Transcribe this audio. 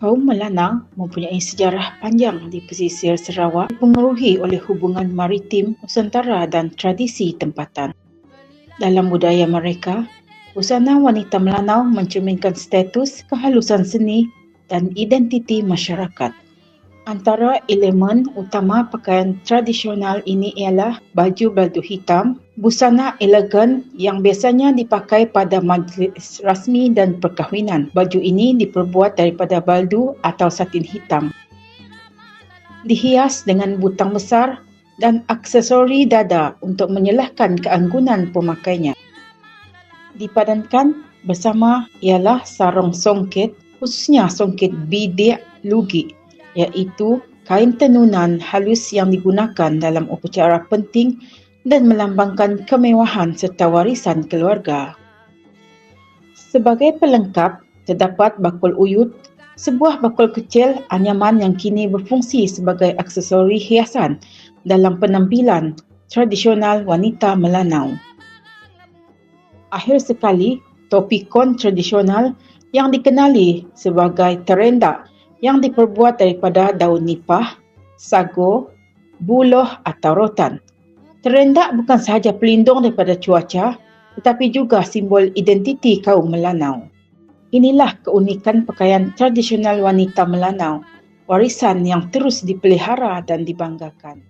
Kaum Melanau mempunyai sejarah panjang di pesisir Sarawak dipengaruhi oleh hubungan maritim Nusantara dan tradisi tempatan. Dalam budaya mereka, busana wanita Melanau mencerminkan status, kehalusan seni dan identiti masyarakat. Antara elemen utama pakaian tradisional ini ialah baju baldu hitam, busana elegan yang biasanya dipakai pada majlis rasmi dan perkahwinan. Baju ini diperbuat daripada baldu atau satin hitam. Dihias dengan butang besar dan aksesori dada untuk menyelahkan keanggunan pemakainya. Dipadankan bersama ialah sarung songket, khususnya songket bidik lugi iaitu kain tenunan halus yang digunakan dalam upacara penting dan melambangkan kemewahan serta warisan keluarga. Sebagai pelengkap, terdapat bakul uyut, sebuah bakul kecil anyaman yang kini berfungsi sebagai aksesori hiasan dalam penampilan tradisional wanita Melanau. Akhir sekali, topi kon tradisional yang dikenali sebagai terendak yang diperbuat daripada daun nipah, sago, buloh atau rotan. Terendak bukan sahaja pelindung daripada cuaca tetapi juga simbol identiti kaum Melanau. Inilah keunikan pakaian tradisional wanita Melanau, warisan yang terus dipelihara dan dibanggakan.